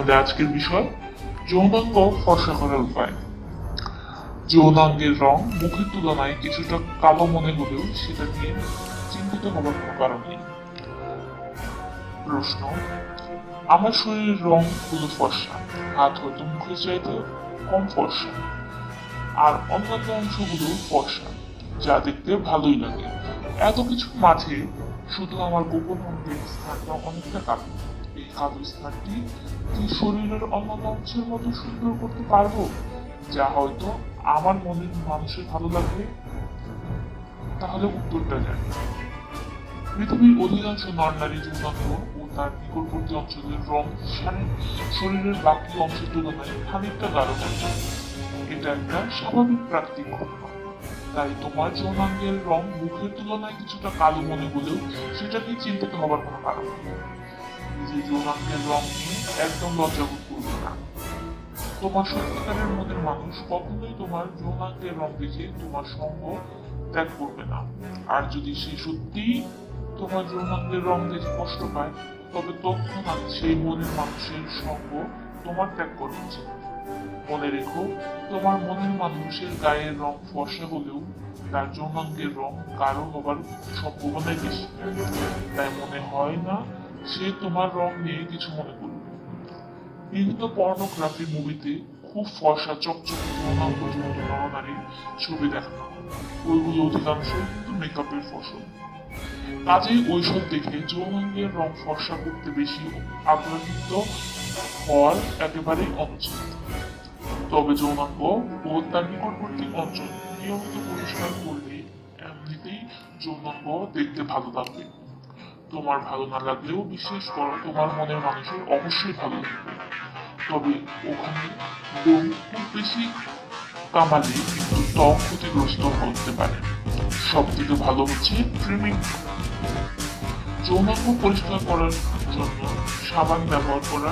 আমাদের আজকের বিষয়, যৌনাঙ্গ ফর্সা করার উপায়। যৌনাঙ্গের রং মুখের তুলনায় কিছুটা কালো মনে হলেও সেটা নিয়ে চিন্তিত হবার কোনো কারণ নেই। প্রশ্ন, আমার শরীরের রং হলো ফর্সা, হাত হয়তো মুখের চাইতে কম ফর্সা, আর অন্যান্য অংশগুলো ফর্সা, যা দেখতে ভালোই লাগে। এত কিছু মাঝে শুধু আমার গোপন অঙ্গের স্থানটা অনেকটা কালো এই কালো স্থানটি কি শরীরের অন্যান্য অংশের মতো সুন্দর করতে পারব? যা হয়তো আমার মনের মানুষের ভালো লাগবে? তাহলে উত্তরটা জানি। পৃথিবীর অধিকাংশ নরনারী যৌনাঙ্গ ও তার নিকটবর্তী অঞ্চলের রং শারীর- শরীরের বাকি অংশের তুলনায় খানিকটা গাঢ়। এটা একটা স্বাভাবিক প্রাকৃতিক ঘটনা। তাই তোমার যৌনাঙ্গের রং মুখের তুলনায় কিছুটা কালো মনে হলেও সেটাকে চিন্তিত হবার কোনো কারণ নিজের যৌনাঙ্গের রং নিয়ে একদম লজ্জাবোধ করবে না। তোমার সত্যিকারের মনের মানুষ কখনোই তোমার যৌনাঙ্গের রং দেখে তোমার সঙ্গ ত্যাগ করবে না। আর যদি সে সত্যি তোমার যৌনাঙ্গের রং দেখে কষ্ট পায়, তবে তৎক্ষণাৎ সেই মনের মানুষের সঙ্গ তোমার ত্যাগ করা উচিত মনে রেখো, তোমার মনের মানুষের গায়ের রং ফর্সা হলেও তার যৌনাঙ্গের রং কারও হবার সম্ভাবনাই বেশি। তাই মনে হয় না সে তোমার রং নিয়ে কিছু মনে করবে। বিভিন্ন পর্নোগ্রাফি মুভিতে খুব ফর্সা, চকচকে যৌনাঙ্গ ছবি দেখানো ওইগুলো অধিকাংশ কিন্তু মেকআপের ফসল। কাজেই ওইসব দেখে যৌনাঙ্গের রং ফর্সা করতে বেশি আগ্রহিত হওয়ার একেবারেই অনুচিত তবে যৌনাঙ্গ ও তার নিকটবর্তী অঞ্চল নিয়মিত পরিষ্কার করলে এমনিতেই যৌনাঙ্গ দেখতে ভালো লাগবে। তোমার ভালো না লাগলেও বিশ্বাস করো, তোমার মনের মানুষের অবশ্যই ভালো লাগবে। তবে ওখানে লোম খুব বেশি কামালে কিন্তু ত্বক ক্ষতিগ্রস্ত হতে পারে। সব থেকে ভালো হচ্ছে ট্রিমিং যৌনাঙ্গ পরিষ্কার করার জন্য সাবান ব্যবহার করা।